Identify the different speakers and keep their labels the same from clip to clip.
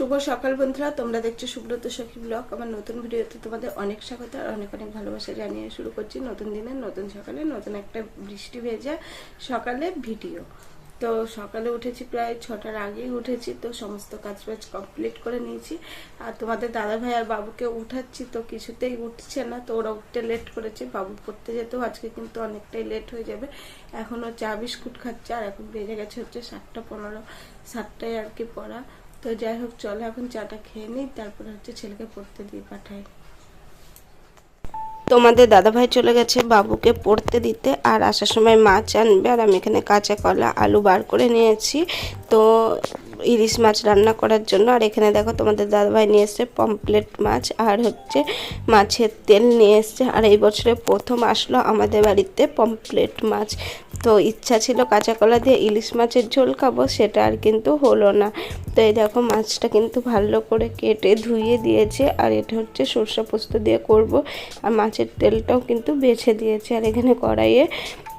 Speaker 1: শুভ সকাল বন্ধুরা, তোমরা দেখছ সুব্রত সখী ব্লগ আমার নতুন ভিডিওতে তোমাদের অনেক স্বাগত আর অনেক অনেক ভালোবাসা জানিয়ে শুরু করছি নতুন দিনে নতুন সকালে নতুন একটা বৃষ্টি ভেজা সকালে ভিডিও। তো সকালে উঠেছি প্রায় ছটার আগেই উঠেছি, তো সমস্ত কাজ বাজ কমপ্লিট করে নিয়েছি। আর তোমাদের দাদা ভাই আর বাবুকে উঠাচ্ছি, তো কিছুতেই উঠছে না, তো ওরা উঠতে লেট করেছে। বাবু পড়তে যেতেও আজকে কিন্তু অনেকটাই লেট হয়ে যাবে। এখনও চা বিস্কুট খাচ্ছে আর এখন বেজে গেছে হচ্ছে সাতটা পনেরো, সাতটায় আর কি পড়া। তো যাই হোক, চলো এখন চাটা খেয়ে নিই, তারপরে হচ্ছে ছেলেকে পড়তে দিয়ে পাঠাই। তোমাদের দাদা ভাই চলে গেছে বাবুকে পড়তে দিতে, আর আসার সময় মাছ আনবে আর আমি এখানে কাঁচা কলা, আলু বার করে নিয়েছি। তো ইলিশ মাছ রান্না করার জন্য। আর এখানে দেখো তোমাদের দাদাভাই নিয়ে এসছে পমপ্লেট মাছ, আর হচ্ছে মাছের তেল নিয়ে এসছে। আর এই বছরে প্রথম আসলো আমাদের বাড়িতে পমপ্লেট মাছ। তো ইচ্ছা ছিল কাঁচা কলা দিয়ে ইলিশ মাছের ঝোল খাব, সেটা আর কিন্তু হলো না। তো এই দেখো মাছটা কিন্তু ভালো করে কেটে ধুয়ে দিয়েছে, আর এটা হচ্ছে সর্ষে পোস্ত দিয়ে করব। আর মাছের তেলটাও কিন্তু বেছে দিয়েছে, আর এখানে কড়াইয়ে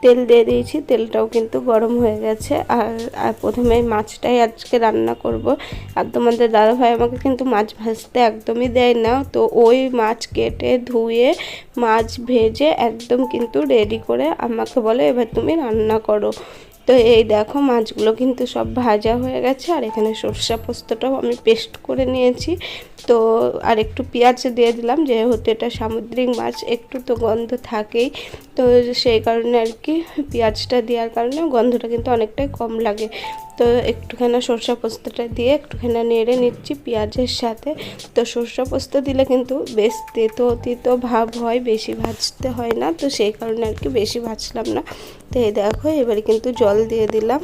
Speaker 1: তেল দিয়ে দিয়েছি, তেলটাও কিন্তু গরম হয়ে গেছে। আর প্রথমে মাছটাই আজকে রান্না করব। আর তোমাদের দাদাভাই আমাকে কিন্তু মাছ ভাজতে একদমই দেয় না। তো ওই মাছ কেটে ধুয়ে, মাছ ভেজে একদম কিন্তু রেডি করে আমাকে বলে, এবার তুমি রান্না করো। তো এই দেখো মাছগুলো কিন্তু সব ভাজা হয়ে গেছে, আর এখানে সরষা পোস্তটাও আমি পেস্ট করে নিয়েছি। তো আর একটু পেঁয়াজ দিয়ে দিলাম, যেহেতু এটা সামুদ্রিক মাছ, একটু তো গন্ধ থাকেই। তো সেই কারণে আর কি, পেঁয়াজটা দেওয়ার কারণে গন্ধটা কিন্তু অনেকটাই কম লাগে। তো একটুখানি সরষা পোস্তটা দিয়ে একটুখানি নেড়ে নিচ্ছি পেঁয়াজের সাথে। তো সরষা পোস্ত দিলে কিন্তু বেশ তেতো তিতো ভাব হয়, বেশি ভাজতে হয় না। তো সেই কারণে আর কি বেশি ভাজলাম না। তো এই দেখো, এবারে কিন্তু জল দিয়ে দিলাম।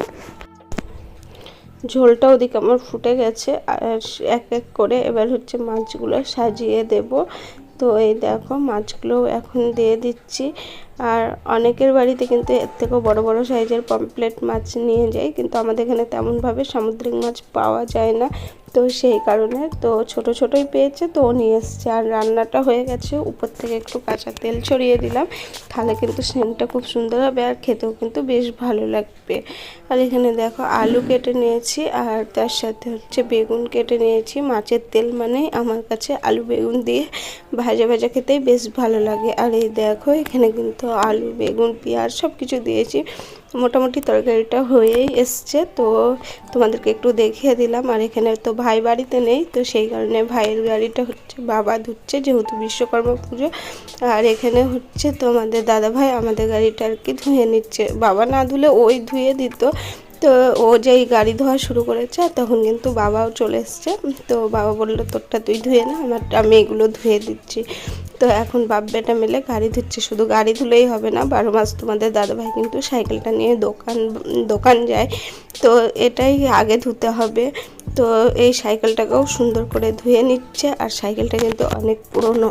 Speaker 1: ঝোলটা ওদিকে আমার ফুটে গেছে। আর এক এক করে এবার হচ্ছে মাছগুলো সাজিয়ে দেব। তো এই দেখো মাছগুলো এখন দিয়ে দিচ্ছি। আর অনেকের বাড়িতে কিন্তু এর থেকেও বড় বড় সাইজের পমপ্লেট মাছ নিয়ে যায়, কিন্তু আমাদের এখানে তেমনভাবে সামুদ্রিক মাছ পাওয়া যায় না। তো সেই কারণে তো ছোট ছোটই পেয়েছে তো নিয়ে এসছে। আর রান্নাটা হয়ে গেছে, উপর থেকে একটু কাঁচা তেল ছড়িয়ে দিলাম। তাহলে কিন্তু সেন্টটা খুব সুন্দর হবে আর খেতেও কিন্তু বেশ ভালো লাগবে। আর এখানে দেখো আলু কেটে নিয়েছি আর তার সাথে হচ্ছে বেগুন কেটে নিয়েছি। মাছের তেল মানে আমার কাছে আলু বেগুন দিয়ে ভাজা ভাজা খেতেই বেশ ভালো লাগে। আর এই দেখো এখানে কিন্তু আলু, বেগুন, পেঁয়াজ সব কিছু দিয়েছি। মোটামুটি তরকারিটা হয়েই এসছে, তো তোমাদেরকে একটু দেখিয়ে দিলাম। আর এখানে তো ভাই বাড়িতে নেই, তো সেই কারণে ভাইয়ের গাড়িটা হচ্ছে, বাবা ধুচ্ছে, যেহেতু বিশ্বকর্মা পুজো। আর এখানে হচ্ছে তোমাদের দাদা ভাই আমাদের গাড়িটা আর কি ধুয়ে নিচ্ছে। বাবা না ধুলে ওই ধুয়ে দিত। তো ও যেই গাড়ি ধোয়া শুরু করেছে, তখন কিন্তু বাবাও চলে এসছে। তো বাবা বলল, তোরটা তুই ধুয়ে না, আমার, আমি এগুলো ধুয়ে দিচ্ছি। তো এখন বাপ বেটা মিলে গাড়ি ধুচ্ছে। শুধু গাড়ি ধুলেই হবে না, বারো মাস তোমাদের দাদাভাই কিন্তু সাইকেলটা নিয়ে দোকান দোকান যায়। তো এটাই আগে ধুতে হবে। তো এই সাইকেলটাকেও সুন্দর করে ধুয়ে নিচ্ছে, আর সাইকেলটা কিন্তু অনেক পুরনো।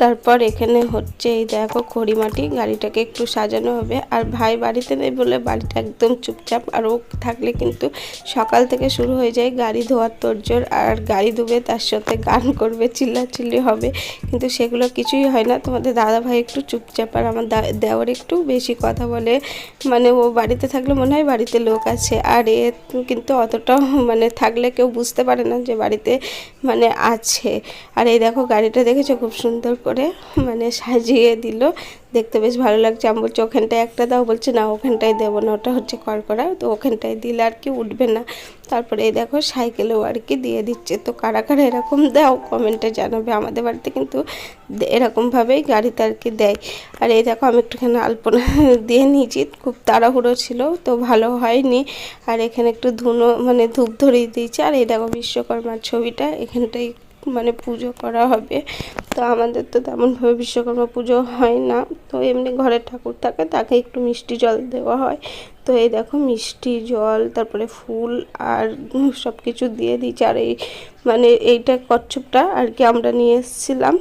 Speaker 1: তারপর এখানে হচ্ছে এই দেখো খড়িমাটি, গাড়িটাকে একটু সাজানো হবে। আর ভাই বাড়িতে নেই বলে বাড়িটা একদম চুপচাপ। আর ও থাকলে কিন্তু সকাল থেকে শুরু হয়ে যায় গাড়ি ধোয়ার তোরজোর আর গাড়ি ধুবে তার সাথে গান করবে, চিল্লাচিল্লি হবে। কিন্তু সেগুলো কিছুই হয় না। তোমাদের দাদা ভাই একটু চুপচাপ। আর আমার দেওয়ার একটু বেশি কথা বলে। মানে ও বাড়িতে থাকলে মনে হয় বাড়িতে লোক আছে। আর এ কিন্তু অতটা মানে থাকলে কেউ বুঝতে পারে না যে বাড়িতে মানে আছে। আর এই দেখো গাড়িটা দেখেছ? খুব সুন্দর করে মানে সাজিয়ে দিল। দেখতে বেশ ভালো লাগছে। আমি বলছি, ওখানটায় একটা দাও। বলছে, না, ওখানটায় দেবো না। ওটা হচ্ছে কড়কড়া তো ওখানটায় দিলে আর কি উঠবে না। তারপরে এই দেখো, সাইকেলেও আর কি দিয়ে দিচ্ছে। তো কারা কারা এরকম দাও, কমেন্টে জানাবে। আমাদের বাড়িতে কিন্তু এরকমভাবেই গাড়িতে আর কি দেয়। আর এই দেখো, আমি একটুখানি আলপনা দিয়ে নিয়েছি। খুব তাড়াহুড়ো ছিল, তো ভালো হয়নি। আর এখানে একটু ধুনো মানে ধূপ ধরিয়ে দিয়েছি। আর এই দেখো, বিশ্বকর্মার ছবিটা। এখানটায় মানে পুজো করা হবে। তো আমাদের তো তেমনভাবে বিশ্বকর্মা পুজো হয় না। তো এমনি ঘরের ঠাকুর থাকে, তাকে একটু মিষ্টি জল দেওয়া হয়। তো এই দেখো মিষ্টি জল, তারপরে ফুল আর সব কিছু দিয়ে দিয়েছি। আর এই মানে এইটা কচ্ছপটা আর কি আমরা নিয়ে এসেছিলাম,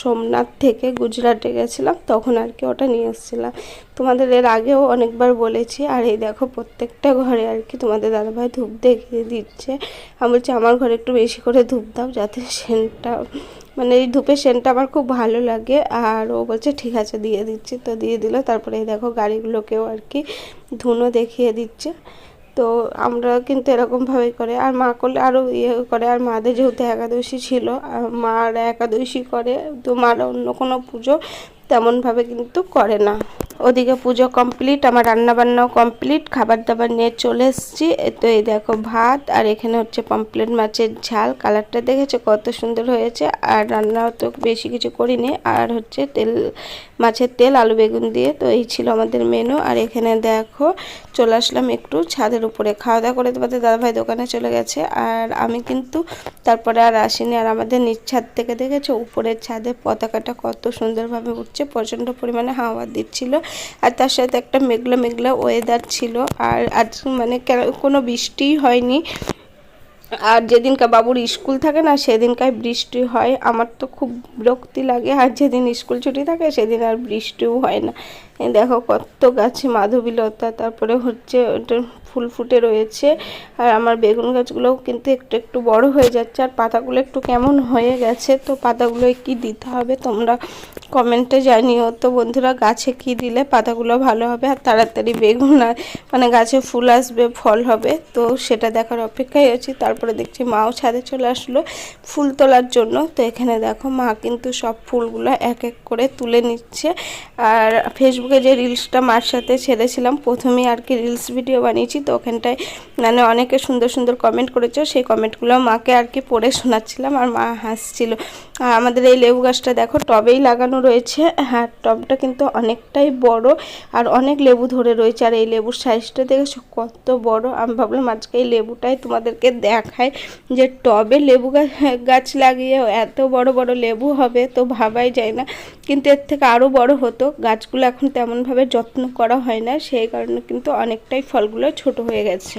Speaker 1: সোমনাথ থেকে গুজরাটে গেছিলাম, তখন আর কি ওটা নিয়ে এসেছিলাম। তোমাদের এর আগেও অনেকবার বলেছি, আর এই দেখো প্রত্যেকটা ঘরে আর কি তোমাদের দাদাভাই ধূপ দেখিয়ে দিচ্ছে। আমি বলছি, আমার ঘরে একটু বেশি করে ধূপ দাও যাতে সেন্টটা মানে এই ধূপের সেন্টটা আমার খুব ভালো লাগে, আর ও বলছে, ঠিক আছে, দিয়ে দিচ্ছি। তো দিয়ে দিল। তারপরে দেখো, গাড়িগুলোকেও আর কি ধুনো দেখিয়ে দিচ্ছে। তো আমরা কিন্তু এরকমভাবে করে, আর মা করলে আরও ইয়ে করে, আর মাদের যেহেতু একাদশী ছিল আর মার একাদশী করে, তো মার অন্য কোনো পুজো তেমনভাবে কিন্তু করে না। ওদিকে পুজো কমপ্লিট আমার রান্না বান্নাও কমপ্লিট খাবার দাবার নিয়ে চলে এসেছি। তো এই দেখো ভাত, আর এখানে হচ্ছে পমপ্লেট মাছের ঝাল। কালারটা দেখেছে? কত সুন্দর হয়েছে। আর রান্নাও তো বেশি কিছু করিনি। আর হচ্ছে তেল, মাছের তেল, আলু বেগুন দিয়ে। তো এই ছিল আমাদের মেনু আর এখানে দেখো, চলে আসলাম একটু ছাদের উপরে। খাওয়া দাওয়া করে তোমাদের দাদাভাই দোকানে চলে গেছে। আর আমি কিন্তু তারপরে আর আসিনি। আর আমাদের নিচ ছাদ থেকে দেখেছ? উপরের ছাদে পতাকাটা কত সুন্দরভাবে উঠছে। প্রচণ্ড পরিমাণে হাওয়া দিচ্ছিল আর তার সাথে একটা মেঘলা মেঘলা ওয়েদার ছিল আর আজ মানে কোনো বৃষ্টিই হয়নি। আর যেদিনকার বাবুর স্কুল থাকে না, সেদিনকার বৃষ্টি হয়। আমার তো খুব বিরক্তি লাগে। আর যেদিন স্কুল ছুটি থাকে, সেদিন আর বৃষ্টিও হয় না। দেখো কত গাছে মাধবীলতা, তারপরে হচ্ছে ফুল ফুটে রয়েছে। আর আমার বেগুন গাছগুলোও কিন্তু একটু একটু বড় হয়ে যাচ্ছে। আর পাতাগুলো একটু কেমন হয়ে গেছে, তো পাতাগুলো কি দিতে হবে তোমরা কমেন্টে জানিও। তো বন্ধুরা, গাছে কি দিলে পাতাগুলো ভালো হবে? আর তাড়াতাড়ি বেগুন আর মানে গাছে ফুল আসবে, ফল হবে, তো সেটা দেখার অপেক্ষায় আছি। তারপরে দেখছি মাও ছাদে চলে আসলো ফুল তোলার জন্য। তো এখানে দেখো, মা কিন্তু সব ফুলগুলো এক এক করে তুলে নিচ্ছে। আর ফেসবুকে যে রিলসটা মার সাথে ছেড়েছিলাম, প্রথমেই আর কি রিলস ভিডিও বানিয়েছি। তো ওখানটায় মানে অনেকে সুন্দর সুন্দর কমেন্ট করেছে, সেই কমেন্টগুলো মাকে আর কি পড়ে শোনাচ্ছিলাম আর মা হাসছিল। আর আমাদের এই লেবু গাছটা দেখো, টবেই লাগানো রয়েছে। হ্যাঁ টবটা কিন্তু অনেকটাই বড় আর অনেক লেবু ধরে রয়েছে। আর এই লেবুর সাইজটা দেখেছ? কত বড়। আমি ভাবলাম আজকে এই লেবুটাই তোমাদেরকে দেখায় যে টবে লেবু গাছ লাগিয়ে এত বড় বড় লেবু হবে তো ভাবাই যায় না। কিন্তু এর থেকে আরও বড় হতো। গাছগুলো এখন তেমনভাবে যত্ন করা হয় না। সেই কারণে কিন্তু অনেকটাই ফলগুলো ছোট হয়ে গেছে।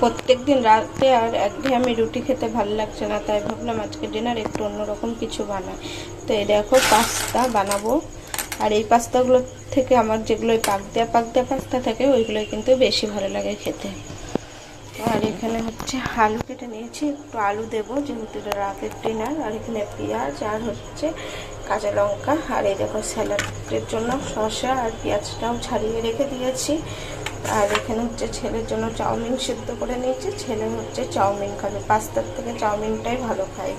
Speaker 1: প্রত্যেক দিন রাতে আর একদিন আমি রুটি খেতে ভালো লাগছে না, তাই ভাবলাম আজকে ডিনার একটু অন্যরকম কিছু বানাই। তো এই দেখো পাস্তা বানাবো। আর এই পাস্তাগুলো থেকে আমার যেগুলো পাক দেওয়া পাক দেওয়া পাস্তা থাকে, ওইগুলোই কিন্তু বেশি ভালো লাগে খেতে। আর এখানে হচ্ছে আলু কেটে নিয়েছি, একটু আলু দেবো, যেহেতু রাতের ডিনার আর এখানে পেঁয়াজ আর হচ্ছে কাঁচা লঙ্কা, আর এই দেখো স্যালাডের জন্য শসা আর পেঁয়াজটাও ছাড়িয়ে রেখে দিয়েছি। আর এখানে হচ্ছে ছেলের জন্য চাউমিন সিদ্ধ করে নিয়েছি। ছেলে হচ্ছে চাউমিন খাবে। পাস্তার থেকে চাউমিনটাই ভালো খায়।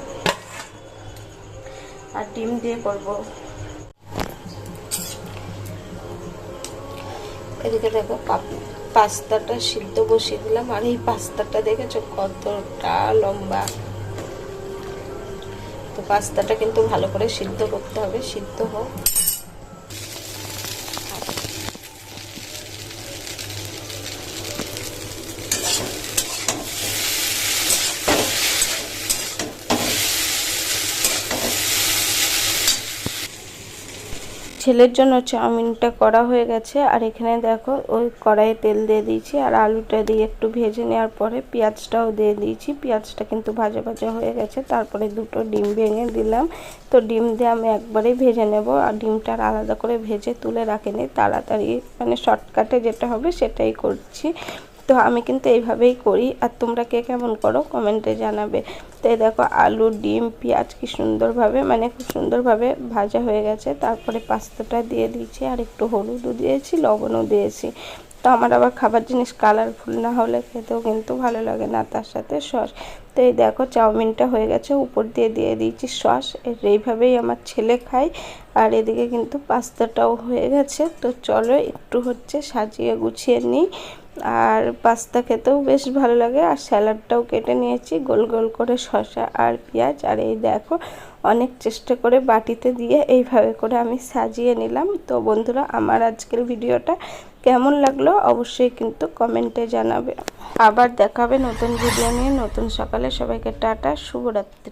Speaker 1: আর ডিম দিয়ে করব। এদিকে দেখো পাস্তাটা সিদ্ধ বসিয়ে দিলাম। আর এই পাস্তাটা দেখেছ কতটা লম্বা? তো পাস্তাটা কিন্তু ভালো করে সিদ্ধ করতে হবে। সিদ্ধ হোক। ছেলের জন্য চাউমিনটা করা হয়ে গেছে। আর এখানে দেখো, ওই কড়াইয়ে তেল দিয়ে দিয়েছি আর আলুটা দিয়ে একটু ভেজে নেওয়ার পরে পেঁয়াজটাও দিয়ে দিয়েছি। পেঁয়াজটা কিন্তু ভাজা ভাজা হয়ে গেছে, তারপরে দুটো ডিম ভেঙে দিলাম। তো ডিম দিয়ে আমি একবারেই ভেজে নেব আর ডিমটা আলাদা করে ভেজে তুলে রাখিনি। তাড়াতাড়ি মানে শর্টকাটে যেটা হবে সেটাই করছি। তো আমি কিন্তু এইভাবেই করি। আর তোমরা কে কেমন করো কমেন্টে জানাবে। তো এই দেখো আলু, ডিম, পেঁয়াজ কি সুন্দরভাবে মানে খুব সুন্দরভাবে ভাজা হয়ে গেছে। তারপরে পাস্তাটা দিয়ে দিয়েছি আর একটু হলুদও দিয়েছি, লবণও দিয়েছি। তো আমার আবার খাবার জিনিস কালারফুল না হলে খেতেও কিন্তু ভালো লাগে না তার সাথে সস। তো এই দেখো চাউমিনটা হয়ে গেছে, উপর দিয়ে দিয়ে দিয়েছি সস। এইভাবেই আমার ছেলে খায়। আর এদিকে কিন্তু পাস্তাটাও হয়ে গেছে। তো চলো একটু হচ্ছে সাজিয়ে গুছিয়ে নিই। আর পাস্তা খেতেও বেশ ভালো লাগে। আর স্যালাডটাও কেটে নিয়েছি, গোল গোল করে শসা আর পেঁয়াজ। আর এই দেখো, অনেক চেষ্টা করে বাটিতে দিয়ে এইভাবে করে আমি সাজিয়ে নিলাম। তো বন্ধুরা, আমার আজকের ভিডিওটা কেমন লাগল অবশ্যই কিন্তু কমেন্টে জানাবে। আবার দেখাবে নতুন ভিডিও নিয়ে। নতুন সকালে সবাইকে টাটা, শুভরাত্রি।